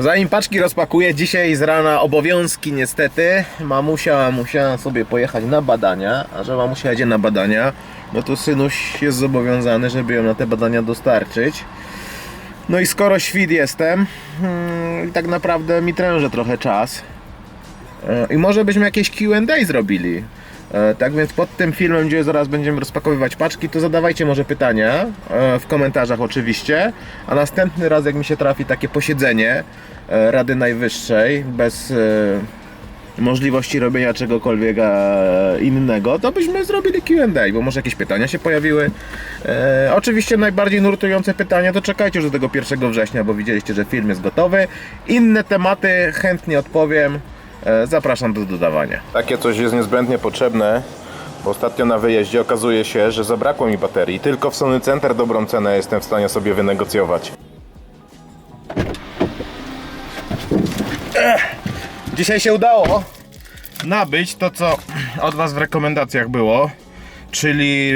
Zanim paczki rozpakuję, dzisiaj z rana obowiązki niestety. Mamusia musiała sobie pojechać na badania, a że mamusia jedzie na badania, no to synuś jest zobowiązany, żeby ją na te badania dostarczyć. No i skoro świt jestem, i tak naprawdę mi tręże trochę czas. E, I może byśmy jakieś Q&A zrobili. E, Tak więc pod tym filmem, gdzie zaraz będziemy rozpakowywać paczki, to zadawajcie może pytania e, w komentarzach oczywiście, a następny raz jak mi się trafi takie posiedzenie e, Rady Najwyższej bez możliwości robienia czegokolwiek innego, to byśmy zrobili Q&A, bo może jakieś pytania się pojawiły. Oczywiście najbardziej nurtujące pytania to czekajcie już do tego 1 września, bo widzieliście, że film jest gotowy. Inne tematy chętnie odpowiem. E, zapraszam do dodawania. Takie coś jest niezbędnie potrzebne, bo ostatnio na wyjeździe okazuje się, że zabrakło mi baterii. Tylko w Sony Center dobrą cenę jestem w stanie sobie wynegocjować. Dzisiaj się udało nabyć to, co od Was w rekomendacjach było, czyli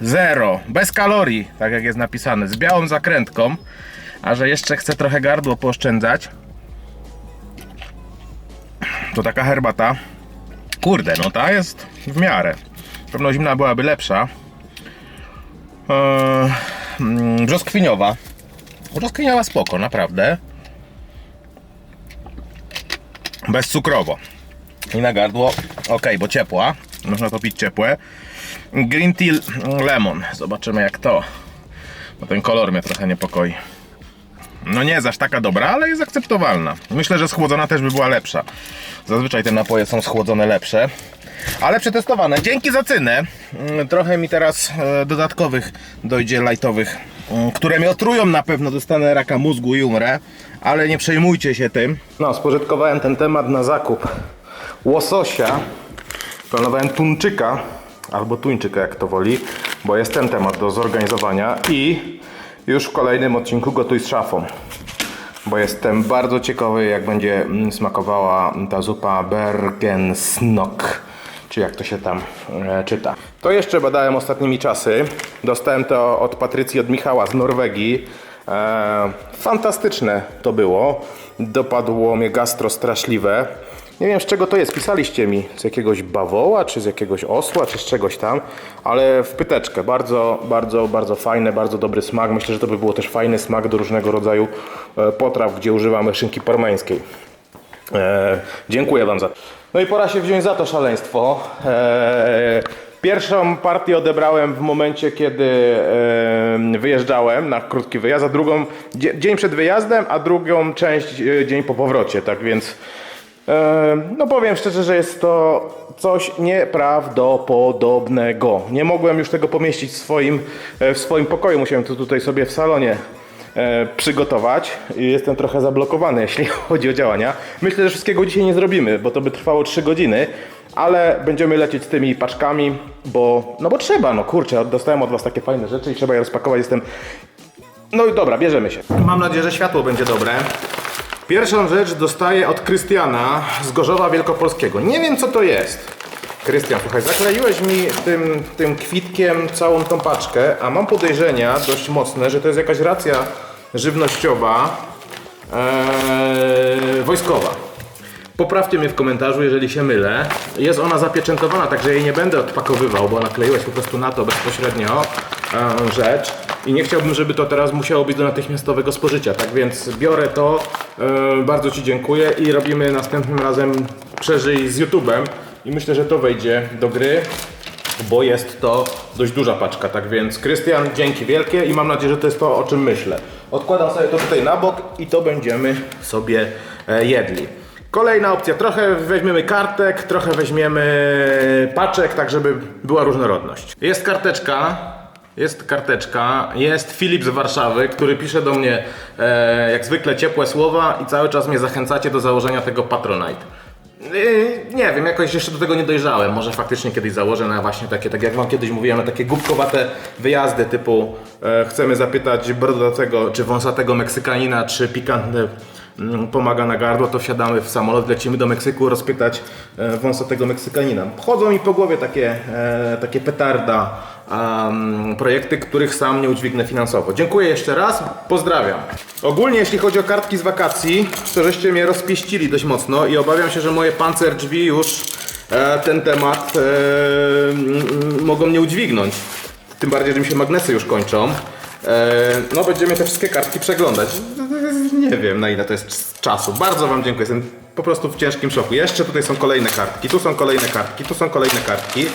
zero, bez kalorii, tak jak jest napisane, z białą zakrętką. A że jeszcze chcę trochę gardło pooszczędzać, to taka herbata. Kurde, no ta jest w miarę. Pewno zimna byłaby lepsza. Eee, mm, brzoskwiniowa. Brzoskwiniowa spoko, naprawdę. Bezcukrowo. I na gardło, ok, bo ciepła. Można to pić ciepłe. Green tea lemon. Zobaczymy jak to. Bo ten kolor mnie trochę niepokoi. No nie jest aż taka dobra, ale jest akceptowalna. Myślę, że schłodzona też by była lepsza. Zazwyczaj te napoje są schłodzone lepsze. Ale przetestowane. Dzięki za cynę. Mm, Trochę mi teraz e, dodatkowych dojdzie lightowych, mm, które mnie otrują na pewno. Dostanę raka mózgu i umrę. Ale nie przejmujcie się tym. No, spożytkowałem ten temat na zakup łososia. Planowałem tuńczyka, albo tuńczyka jak to woli, bo jest ten temat do zorganizowania i już w kolejnym odcinku gotuj z szafą. Bo jestem bardzo ciekawy jak będzie mm, smakowała ta zupa Bergensnock, czy jak to się tam e, czyta. To jeszcze badałem ostatnimi czasy. Dostałem to od Patrycji, od Michała z Norwegii. E, fantastyczne to było. Dopadło mnie gastro straszliwe. Nie wiem z czego to jest, pisaliście mi z jakiegoś bawoła, czy z jakiegoś osła, czy z czegoś tam, ale w pyteczkę. Bardzo, bardzo, bardzo fajne, bardzo dobry smak. Myślę, że to by było też fajny smak do różnego rodzaju e, potraw, gdzie używamy szynki parmeńskiej. E, dziękuję Wam za to. No i pora się wziąć za to szaleństwo. E, pierwszą partię odebrałem w momencie, kiedy wyjeżdżałem na krótki wyjazd, a drugą dzie- dzień przed wyjazdem, a drugą część e, dzień po powrocie. Tak więc no powiem szczerze, że jest to coś nieprawdopodobnego. Nie mogłem już tego pomieścić w swoim, e, w swoim pokoju. Musiałem to tutaj sobie w salonie e, przygotować. Jestem trochę zablokowany, jeśli chodzi o działania. Myślę, że wszystkiego dzisiaj nie zrobimy, bo to by trwało 3 godziny. Ale będziemy lecieć z tymi paczkami, bo no bo trzeba, no kurczę, dostałem od was takie fajne rzeczy i trzeba je rozpakować. Jestem. No i dobra, bierzemy się. Mam nadzieję, że światło będzie dobre. Pierwszą rzecz dostaję od Krystiana z Gorzowa Wielkopolskiego. Nie wiem co to jest. Krystian, słuchaj, zakleiłeś mi tym, tym kwitkiem całą tą paczkę, a mam podejrzenia dość mocne, że to jest jakaś racja żywnościowa ee, wojskowa. Poprawcie mnie w komentarzu, jeżeli się mylę. Jest ona zapieczętowana, także jej nie będę odpakowywał, bo nakleiłeś po prostu na to bezpośrednio e, rzecz. I nie chciałbym, żeby to teraz musiało być do natychmiastowego spożycia. Tak więc biorę to, e, bardzo Ci dziękuję i robimy następnym razem przeżyj z YouTube'em. I myślę, że to wejdzie do gry, bo jest to dość duża paczka. Tak więc Krystian, dzięki wielkie i mam nadzieję, że to jest to, o czym myślę. Odkładam sobie to tutaj na bok i to będziemy sobie e, jedli. Kolejna opcja, trochę weźmiemy kartek, trochę weźmiemy paczek, tak żeby była różnorodność. Jest karteczka, jest karteczka, jest Filip z Warszawy, który pisze do mnie e, jak zwykle ciepłe słowa i cały czas mnie zachęcacie do założenia tego Patronite. Yy, Nie wiem, jakoś jeszcze do tego nie dojrzałem. Może faktycznie kiedyś założę na właśnie takie, tak jak wam kiedyś mówiłem, na takie głupkowate wyjazdy typu e, chcemy zapytać brodatego czy wąsatego Meksykanina, czy pikantny mm, pomaga na gardło, to wsiadamy w samolot, lecimy do Meksyku rozpytać e, wąsatego Meksykanina. Chodzą mi po głowie takie, e, takie petarda em, projekty, których sam nie udźwignę finansowo. Dziękuję jeszcze raz, pozdrawiam. Ogólnie jeśli chodzi o kartki z wakacji, to żeście mnie rozpieścili dość mocno i obawiam się, że moje pancer drzwi już e, ten temat e, mogą mnie udźwignąć. Tym bardziej, że mi się magnesy już kończą. E, no będziemy te wszystkie kartki przeglądać. Nie wiem na ile to jest czasu. Bardzo wam dziękuję. Jestem po prostu w ciężkim szoku. Jeszcze tutaj są kolejne kartki, tu są kolejne kartki, tu są kolejne kartki.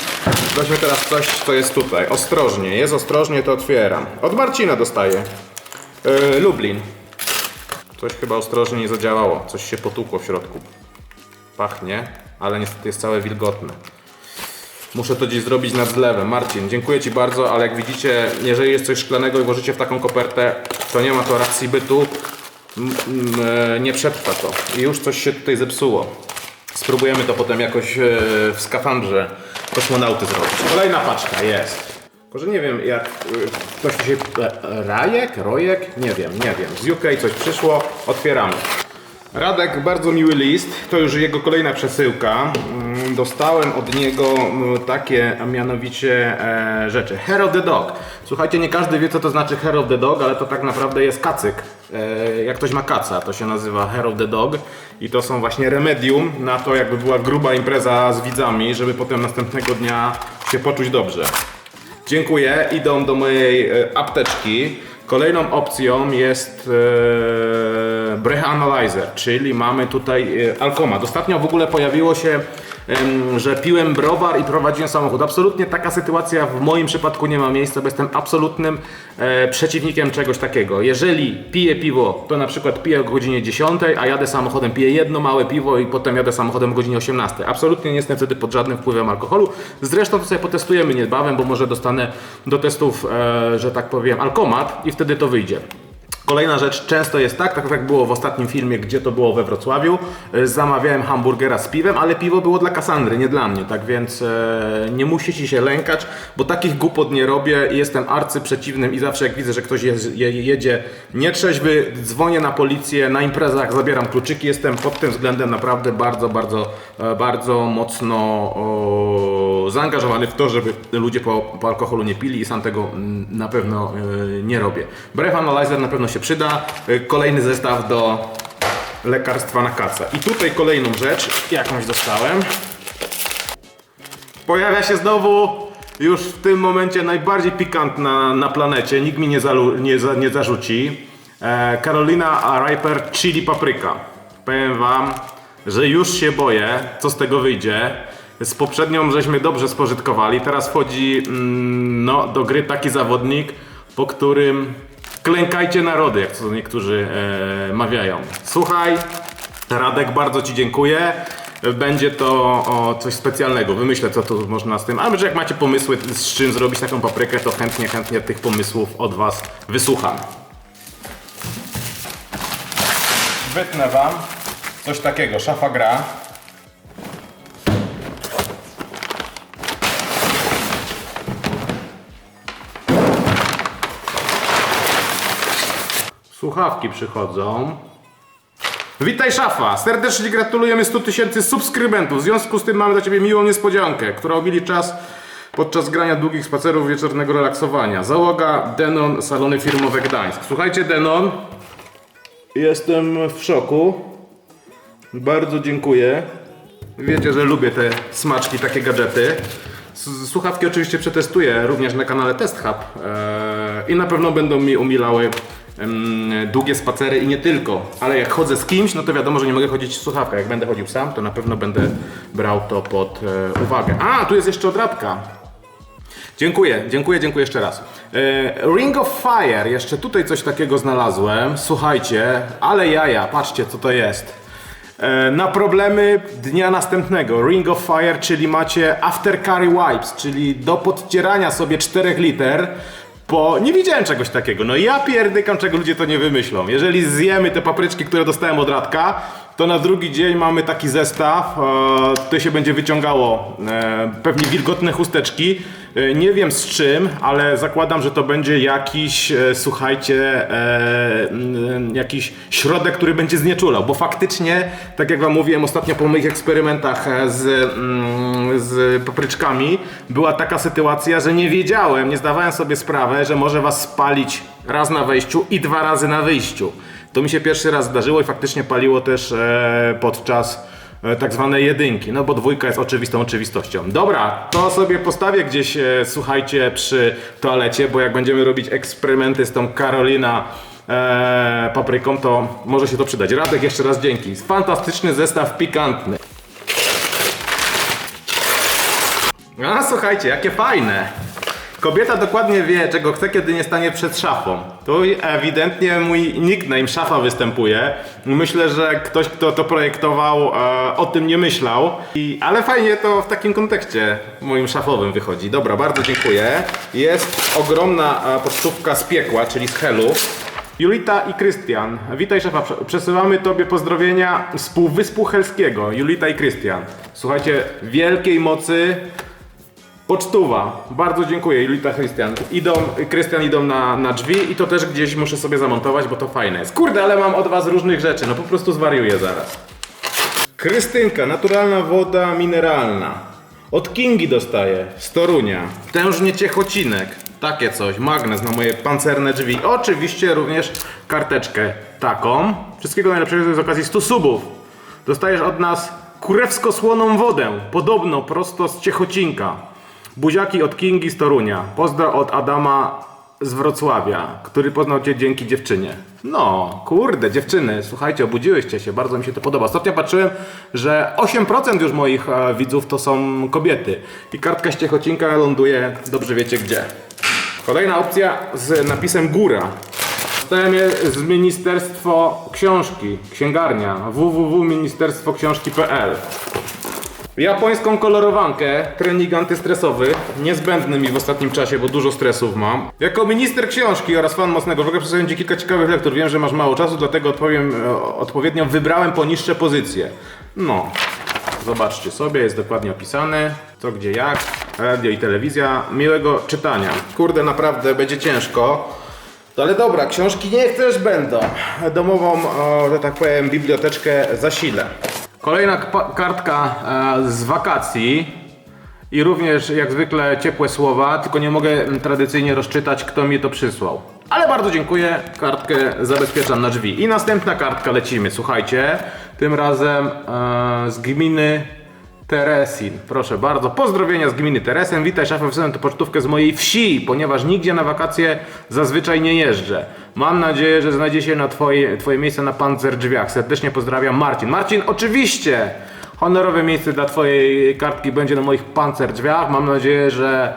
Weźmy teraz coś, co jest tutaj. Ostrożnie, jest ostrożnie, to otwieram. Od Marcina dostaję. E, Lublin. Coś chyba ostrożnie nie zadziałało. Coś się potłukło w środku. Pachnie, ale niestety jest całe wilgotne. Muszę to gdzieś zrobić nad zlewem. Marcin, dziękuję Ci bardzo, ale jak widzicie, jeżeli jest coś szklanego i włożycie w taką kopertę, to nie ma to racji bytu. E, nie przetrwa to. I już coś się tutaj zepsuło. Spróbujemy to potem jakoś e, w skafandrze kosmonauty zrobić. Kolejna paczka jest. Może nie wiem, jak y, ktoś się. e, Rajek? Rojek? Nie wiem, nie wiem. Z UK coś przyszło, otwieramy. Radek, bardzo miły list. To już jego kolejna przesyłka. Mm, Dostałem od niego mm, takie, a mianowicie e, rzeczy. Hair of the Dog. Słuchajcie, nie każdy wie, co to znaczy Hair of the Dog, ale to tak naprawdę jest kacyk. E, jak ktoś ma kaca, to się nazywa Hair of the Dog. I to są właśnie remedium na to, jakby była gruba impreza z widzami, żeby potem następnego dnia się poczuć dobrze. Dziękuję. Idą do mojej e, apteczki. Kolejną opcją jest e, Analyzer, czyli mamy tutaj e, alkomat. Ostatnio w ogóle pojawiło się, że piłem browar i prowadziłem samochód. Absolutnie taka sytuacja w moim przypadku nie ma miejsca, bo jestem absolutnym e, przeciwnikiem czegoś takiego. Jeżeli piję piwo, to na przykład piję o godzinie 10, a jadę samochodem, piję jedno małe piwo i potem jadę samochodem o godzinie 18. Absolutnie nie jestem wtedy pod żadnym wpływem alkoholu. Zresztą to sobie potestujemy niedbawem, bo może dostanę do testów, e, że tak powiem, alkomat i wtedy to wyjdzie. Kolejna rzecz, często jest tak, tak jak było w ostatnim filmie, gdzie to było we Wrocławiu, e, zamawiałem hamburgera z piwem, ale piwo było dla Kasandry, nie dla mnie, tak więc e, nie musicie się lękać, bo takich głupot nie robię jestem arcyprzeciwnym i zawsze jak widzę, że ktoś jedzie nietrzeźwy, dzwonię na policję, na imprezach zabieram kluczyki, jestem pod tym względem naprawdę bardzo, bardzo, e, bardzo mocno zaangażowany w to, żeby ludzie po, po alkoholu nie pili i sam tego mm, na pewno e, nie robię. Breath Analyzer na pewno się przyda. E, Kolejny zestaw do lekarstwa na kaca. I tutaj kolejną rzecz, jakąś dostałem. Pojawia się znowu już w tym momencie najbardziej pikantna na planecie. Nikt mi nie, zalu, nie, za, nie zarzuci. E, Carolina Riper Chili Papryka. Powiem wam, że już się boję, co z tego wyjdzie. Z poprzednią żeśmy dobrze spożytkowali. Teraz wchodzi mm, no, do gry taki zawodnik, po którym klękajcie narody, jak to niektórzy e, mawiają. Słuchaj, Radek, bardzo Ci dziękuję. Będzie to o, coś specjalnego. Wymyślę, co tu można z tym. Ale że jak macie pomysły, z czym zrobić taką paprykę, to chętnie, chętnie tych pomysłów od Was wysłucham. Wytnę Wam coś takiego. Szafa gra. Słuchawki przychodzą. Witaj szafa! Serdecznie gratulujemy 100 tysięcy subskrybentów. W związku z tym mamy dla Ciebie miłą niespodziankę, która obili czas podczas grania długich spacerów wieczornego relaksowania. Załoga Denon Salony Firmowe Gdańsk. Słuchajcie Denon, jestem w szoku. Bardzo dziękuję. Wiecie, że lubię te smaczki, takie gadżety. Słuchawki oczywiście przetestuję również na kanale Test Hub eee, i na pewno będą mi umilały długie spacery i nie tylko. Ale jak chodzę z kimś, no to wiadomo, że nie mogę chodzić w słuchawkach. Jak będę chodził sam, to na pewno będę brał to pod e, uwagę. A, tu jest jeszcze odrabka. Dziękuję, dziękuję, dziękuję jeszcze raz. E, Ring of Fire, jeszcze tutaj coś takiego znalazłem. Słuchajcie, ale jaja, patrzcie co to jest. E, Na problemy dnia następnego. Ring of Fire, czyli macie after carry wipes, czyli do podcierania sobie 4 liter. Po... Nie widziałem czegoś takiego. No ja pierdykam, czego ludzie to nie wymyślą. Jeżeli zjemy te papryczki, które dostałem od Radka, to na drugi dzień mamy taki zestaw. E, tutaj się będzie wyciągało e, pewnie wilgotne chusteczki. E, nie wiem z czym, ale zakładam, że to będzie jakiś, e, słuchajcie, e, jakiś środek, który będzie znieczulał. Bo faktycznie, tak jak wam mówiłem ostatnio po moich eksperymentach z, mm, z papryczkami, była taka sytuacja, że nie wiedziałem, nie zdawałem sobie sprawy, że może was spalić raz na wejściu i dwa razy na wyjściu. To mi się pierwszy raz zdarzyło i faktycznie paliło też podczas tak zwanej jedynki, no bo dwójka jest oczywistą oczywistością. Dobra, to sobie postawię gdzieś, e, słuchajcie, przy toalecie, bo jak będziemy robić eksperymenty z tą Karolina e, papryką, to może się to przydać. Radek, jeszcze raz dzięki. Fantastyczny zestaw pikantny. A słuchajcie, jakie fajne. Kobieta dokładnie wie, czego chce, kiedy nie stanie przed szafą. Tu ewidentnie mój nickname szafa występuje. Myślę, że ktoś, kto to projektował, e, o tym nie myślał. I, ale fajnie to w takim kontekście moim szafowym wychodzi. Dobra, bardzo dziękuję. Jest ogromna e, pocztówka z piekła, czyli z Helu. Julita i Krystian. Witaj szefa, Prze- przesyłamy tobie pozdrowienia z Półwyspu Helskiego. Julita i Krystian. Słuchajcie, wielkiej mocy Pocztuwa. Bardzo dziękuję, Julita Krystian. Idą, Krystian idą na, na drzwi i to też gdzieś muszę sobie zamontować, bo to fajne jest. Kurde, ale mam od was różnych rzeczy, no po prostu zwariuję zaraz. Krystynka, naturalna woda mineralna. Od Kingi dostaję, z Torunia. Tężnie ciechocinek. Takie coś, magnes na moje pancerne drzwi. Oczywiście również karteczkę taką. Wszystkiego najlepszego z okazji 100 subów. Dostajesz od nas kurewsko-słoną wodę. Podobno prosto z Ciechocinka. Buziaki od Kingi z Torunia. Pozdro od Adama z Wrocławia, który poznał cię dzięki dziewczynie. No, kurde, dziewczyny, słuchajcie, obudziłyście się, bardzo mi się to podoba. Ostatnio patrzyłem, że 8% już moich e, widzów to są kobiety. I kartka z Ciechocinka ląduje, dobrze wiecie gdzie. Kolejna opcja z napisem góra. Dostałem je z Ministerstwo Książki, księgarnia www.ministerstwoksiążki.pl Japońską kolorowankę, trening antystresowy, niezbędny mi w ostatnim czasie, bo dużo stresów mam. Jako minister książki oraz fan mocnego wroga przedstawiam Ci kilka ciekawych lektur. Wiem, że masz mało czasu, dlatego odpowiem e, odpowiednio. Wybrałem poniższe pozycje. No, zobaczcie sobie, jest dokładnie opisane, co, gdzie, jak. Radio i telewizja. Miłego czytania. Kurde, naprawdę będzie ciężko. No ale dobra, książki nie chcesz będą. Domową, o, że tak powiem, biblioteczkę zasilę. Kolejna kartka e, z wakacji. I również jak zwykle ciepłe słowa, tylko nie mogę tradycyjnie rozczytać, kto mi to przysłał. Ale bardzo dziękuję, kartkę zabezpieczam na drzwi. I następna kartka lecimy, słuchajcie. Tym razem e, z gminy Teresin. Proszę bardzo, pozdrowienia z gminy Teresin. Witaj szefem, wysłałem tę pocztówkę z mojej wsi, ponieważ nigdzie na wakacje zazwyczaj nie jeżdżę. Mam nadzieję, że znajdzie się na twoje, twoje miejsce na pancer drzwiach. Serdecznie pozdrawiam Marcin. Marcin, oczywiście! Honorowe miejsce dla twojej kartki będzie na moich pancer drzwiach. Mam nadzieję, że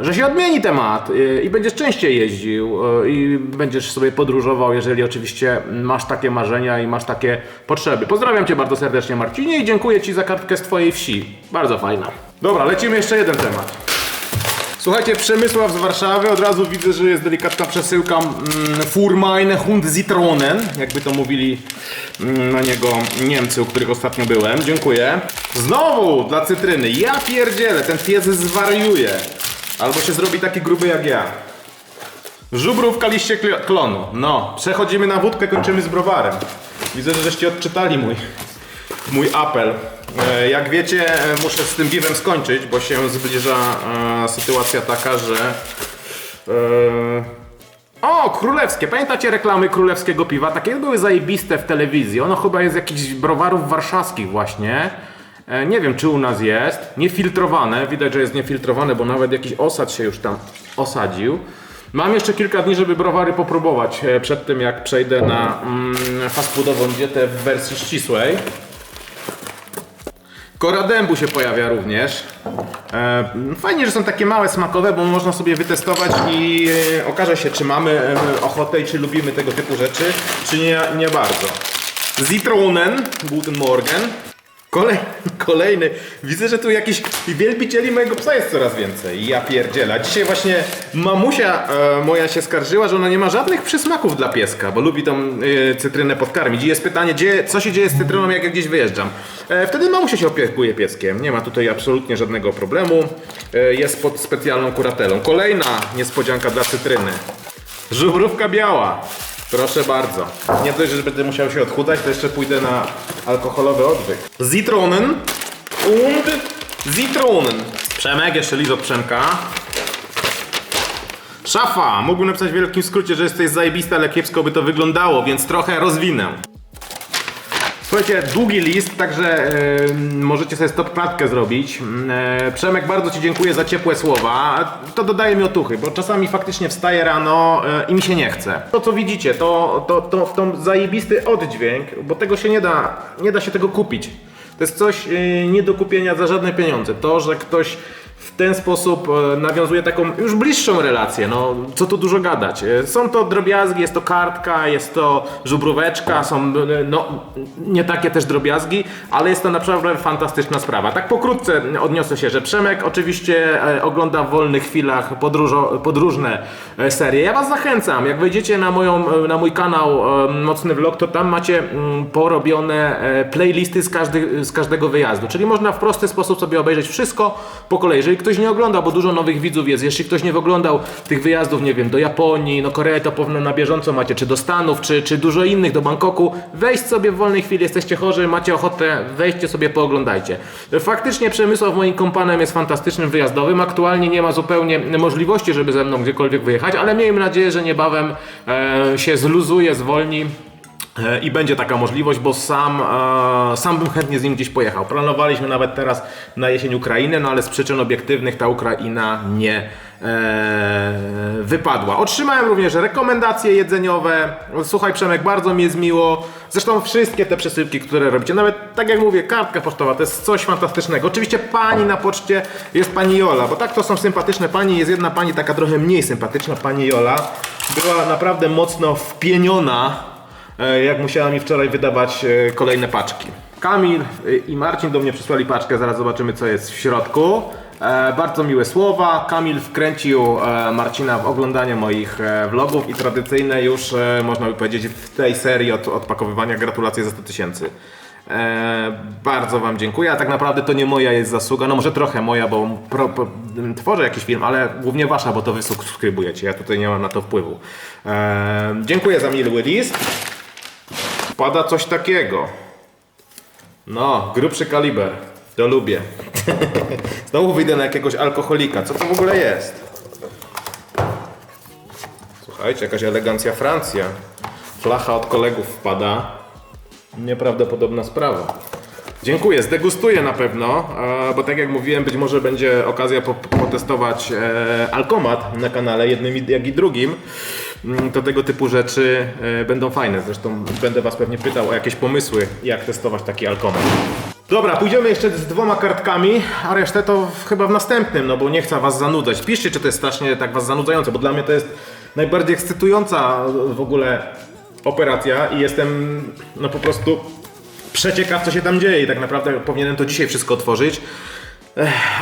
że się odmieni temat e, i będziesz częściej jeździł e, i będziesz sobie podróżował, jeżeli oczywiście masz takie marzenia i masz takie potrzeby. Pozdrawiam Cię bardzo serdecznie Marcinie i dziękuję Ci za kartkę z Twojej wsi. Bardzo fajna. Dobra, lecimy jeszcze jeden temat. Słuchajcie, Przemysław z Warszawy, od razu widzę, że jest delikatna przesyłka mm, Für Hund Zitronen, jakby to mówili mm, na niego Niemcy, u których ostatnio byłem. Dziękuję. Znowu dla cytryny. Ja pierdzielę, ten pies zwariuje. Albo się zrobi taki gruby jak ja. Żubrówka liście klonu. No, przechodzimy na wódkę, kończymy z browarem. Widzę, że żeście odczytali mój, mój apel. E, Jak wiecie, muszę z tym piwem skończyć, bo się zbliża e, sytuacja taka, że. E, o, królewskie. Pamiętacie reklamy królewskiego piwa? Takie były zajebiste w telewizji. Ono chyba jest jakichś browarów warszawskich właśnie. Nie wiem, czy u nas jest. Niefiltrowane. Widać, że jest niefiltrowane, bo nawet jakiś osad się już tam osadził. Mam jeszcze kilka dni, żeby browary popróbować przed tym, jak przejdę na mm, fast dietę w wersji ścisłej. Kora dębu się pojawia również. E, fajnie, że są takie małe smakowe, bo można sobie wytestować i e, okaże się, czy mamy e, ochotę i czy lubimy tego typu rzeczy, czy nie, nie bardzo. Zitronen, Guten Morgen. Kolej, kolejny. Widzę, że tu jakiś wielbicieli mojego psa jest coraz więcej. Ja pierdzielę. A Dzisiaj właśnie mamusia e, moja się skarżyła, że ona nie ma żadnych przysmaków dla pieska, bo lubi tą e, cytrynę podkarmić. I jest pytanie, gdzie, co się dzieje z cytryną, jak ja gdzieś wyjeżdżam. E, wtedy mamusia się opiekuje pieskiem. Nie ma tutaj absolutnie żadnego problemu. E, jest pod specjalną kuratelą. Kolejna niespodzianka dla cytryny. Żubrówka biała. Proszę bardzo. Nie dość, że będę musiał się odchudzać, to jeszcze pójdę na alkoholowy odwyk. Zitronen und Zitronen. Przemek, jeszcze list od Przemka. Szafa! Mógłbym napisać w wielkim skrócie, że jesteś zajebista, ale kiepsko by to wyglądało, więc trochę rozwinę. Słuchajcie, długi list, także e, możecie sobie stopklatkę zrobić. E, Przemek, bardzo Ci dziękuję za ciepłe słowa. To dodaje mi otuchy, bo czasami faktycznie wstaję rano e, i mi się nie chce. To co widzicie, to, to, to, to zajebisty oddźwięk, bo tego się nie da, nie da się tego kupić. To jest coś e, nie do kupienia za żadne pieniądze. To, że ktoś w ten sposób e, nawiązuje taką już bliższą relację, no co tu dużo gadać. E, Są to drobiazgi, jest to kartka, jest to żubróweczka, są e, no nie takie też drobiazgi, ale jest to naprawdę fantastyczna sprawa. Tak pokrótce odniosę się, że Przemek oczywiście ogląda w wolnych chwilach podróżo, podróżne serie. Ja Was zachęcam, jak wejdziecie na, moją, na mój kanał Mocny Vlog, to tam macie porobione playlisty z, każdy, z każdego wyjazdu, czyli można w prosty sposób sobie obejrzeć wszystko po kolei. Ktoś nie oglądał, bo dużo nowych widzów jest, jeśli ktoś nie oglądał tych wyjazdów, nie wiem, do Japonii, no Koreę to pewno na bieżąco macie, czy do Stanów, czy, czy dużo innych, do Bangkoku, wejść sobie w wolnej chwili, jesteście chorzy, macie ochotę, wejdźcie sobie, pooglądajcie. Faktycznie Przemysław moim kompanem jest fantastycznym wyjazdowym, aktualnie nie ma zupełnie możliwości, żeby ze mną gdziekolwiek wyjechać, ale miejmy nadzieję, że niebawem e, się zluzuje, zwolni. E, I będzie taka możliwość, bo sam, e, sam bym chętnie z nim gdzieś pojechał. Planowaliśmy nawet teraz na jesień Ukrainę, no ale z przyczyn obiektywnych ta Ukraina nie e, wypadła. Otrzymałem również rekomendacje jedzeniowe. Słuchaj Przemek, bardzo mi jest miło. Zresztą wszystkie te przesyłki, które robicie, nawet tak jak mówię, kartka pocztowa to jest coś fantastycznego. Oczywiście pani na poczcie jest pani Jola, bo tak to są sympatyczne pani. Jest jedna pani taka trochę mniej sympatyczna, pani Jola. Była naprawdę mocno wpieniona jak musiała mi wczoraj wydawać e, kolejne paczki. Kamil e, i Marcin do mnie przysłali paczkę, zaraz zobaczymy co jest w środku. E, bardzo miłe słowa. Kamil wkręcił e, Marcina w oglądanie moich e, vlogów i tradycyjne już, e, można by powiedzieć, w tej serii od odpakowywania gratulacje za 100 tysięcy. E, bardzo Wam dziękuję, a tak naprawdę to nie moja jest zasługa, no może trochę moja, bo pro, pro, tworzę jakiś film, ale głównie Wasza, bo to Wy subskrybujecie, ja tutaj nie mam na to wpływu. E, dziękuję za miły list. Pada coś takiego. No, grubszy kaliber. To lubię. Znowu wyjdę na jakiegoś alkoholika. Co to w ogóle jest? Słuchajcie, jakaś elegancja Francja. Flacha od kolegów wpada. Nieprawdopodobna sprawa. Dziękuję, zdegustuję na pewno, bo tak jak mówiłem, być może będzie okazja po- potestować e, alkomat na kanale, jednym jak i drugim. Mm, To tego typu rzeczy e, będą fajne. Zresztą będę Was pewnie pytał o jakieś pomysły, jak testować taki alkomat. Dobra, pójdziemy jeszcze z dwoma kartkami, a resztę to chyba w następnym, no bo nie chcę Was zanudzać. Piszcie, czy to jest strasznie tak Was zanudzające, bo dla mnie to jest najbardziej ekscytująca w ogóle operacja i jestem no po prostu przeciekaw, co się tam dzieje i tak naprawdę powinienem to dzisiaj wszystko otworzyć.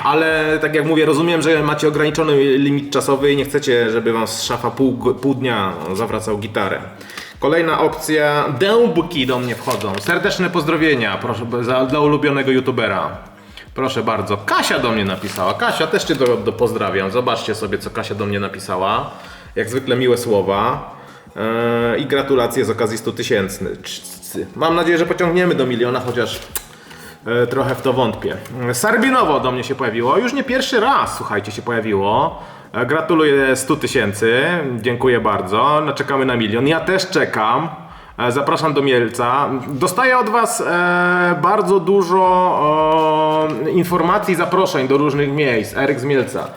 Ale tak jak mówię, rozumiem, że macie ograniczony limit czasowy i nie chcecie, żeby wam z szafa pół, pół dnia zawracał gitarę. Kolejna opcja, dębki do mnie wchodzą. Serdeczne pozdrowienia proszę, za, dla ulubionego youtubera. Proszę bardzo. Kasia do mnie napisała. Kasia, też cię do, do pozdrawiam. Zobaczcie sobie, co Kasia do mnie napisała. Jak zwykle miłe słowa. Eee, I gratulacje z okazji 100 tysięcy. Mam nadzieję, że pociągniemy do miliona, chociaż Trochę w to wątpię. E, Sarbinowo do mnie się pojawiło. Już nie pierwszy raz, słuchajcie, się pojawiło. E, Gratuluję 100 tysięcy. Dziękuję bardzo. No, czekamy na milion. Ja też czekam. E, Zapraszam do Mielca. Dostaję od Was e, bardzo dużo e, informacji, zaproszeń do różnych miejsc. Eryk z Mielca.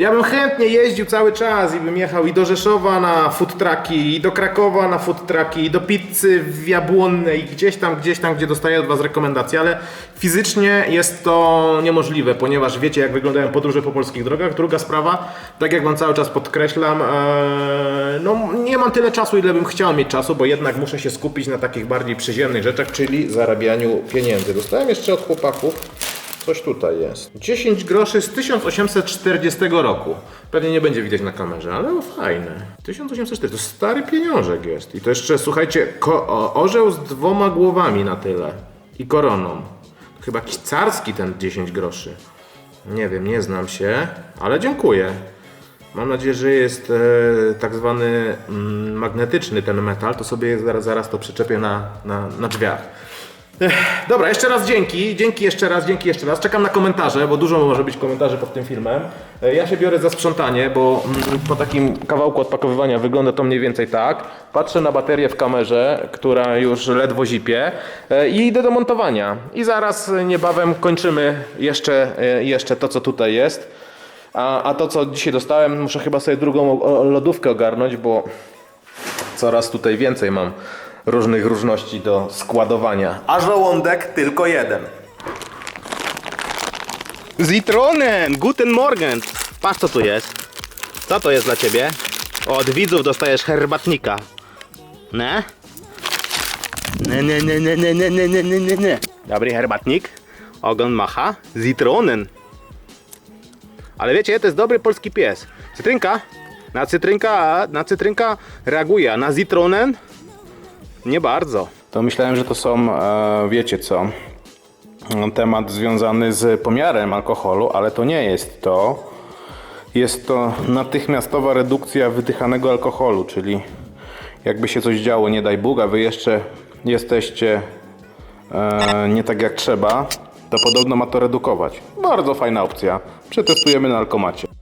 Ja bym chętnie jeździł cały czas i bym jechał i do Rzeszowa na food trucki, i do Krakowa na food trucki, i do pizzy w Jabłonnej, i gdzieś tam, gdzieś tam, gdzie dostaję od Was rekomendacje, ale fizycznie jest to niemożliwe, ponieważ wiecie, jak wyglądają podróże po polskich drogach. Druga sprawa, tak jak Wam cały czas podkreślam, e, no nie mam tyle czasu, ile bym chciał mieć czasu, bo jednak muszę się skupić na takich bardziej przyziemnych rzeczach, czyli zarabianiu pieniędzy. Dostałem jeszcze od chłopaków Coś tutaj jest. 10 groszy z 1840 roku. Pewnie nie będzie widać na kamerze, ale no fajne. 1840 to stary pieniążek jest. I to jeszcze, słuchajcie, orzeł z dwoma głowami na tyle. I koroną. Chyba jakiś carski ten 10 groszy. Nie wiem, nie znam się, ale dziękuję. Mam nadzieję, że jest e, tak zwany mm, magnetyczny ten metal, to sobie zaraz, zaraz to przyczepię na, na, na drzwiach. Dobra, jeszcze raz dzięki, dzięki jeszcze raz, dzięki jeszcze raz. Czekam na komentarze, bo dużo może być komentarzy pod tym filmem. E, Ja się biorę za sprzątanie, bo mm, po takim kawałku odpakowywania wygląda to mniej więcej tak. Patrzę na baterię w kamerze, która już ledwo zipie e, i idę do montowania. I zaraz niebawem kończymy jeszcze, e, jeszcze to, co tutaj jest. A, a to, co dzisiaj dostałem, muszę chyba sobie drugą lodówkę ogarnąć, bo coraz tutaj więcej mam różnych różności do składowania. A żołądek tylko jeden. Zitronen, guten Morgen. Patrz co tu jest. Co to jest dla ciebie? Od widzów dostajesz herbatnika. Ne? Nie, nie, nie, nie, nie, nie, nie, nie, nie, nie. Dobry herbatnik. Ogon macha. Zitronen. Ale wiecie, to jest dobry polski pies. Cytrynka. Na cytrynka, na cytrynka reaguje, a na zitronen nie bardzo. To myślałem, że to są, e, wiecie co, temat związany z pomiarem alkoholu, ale to nie jest to. Jest to natychmiastowa redukcja wydychanego alkoholu, czyli jakby się coś działo, nie daj Bóg, a wy jeszcze jesteście e, nie tak jak trzeba, to podobno ma to redukować. Bardzo fajna opcja. Przetestujemy na alkomacie.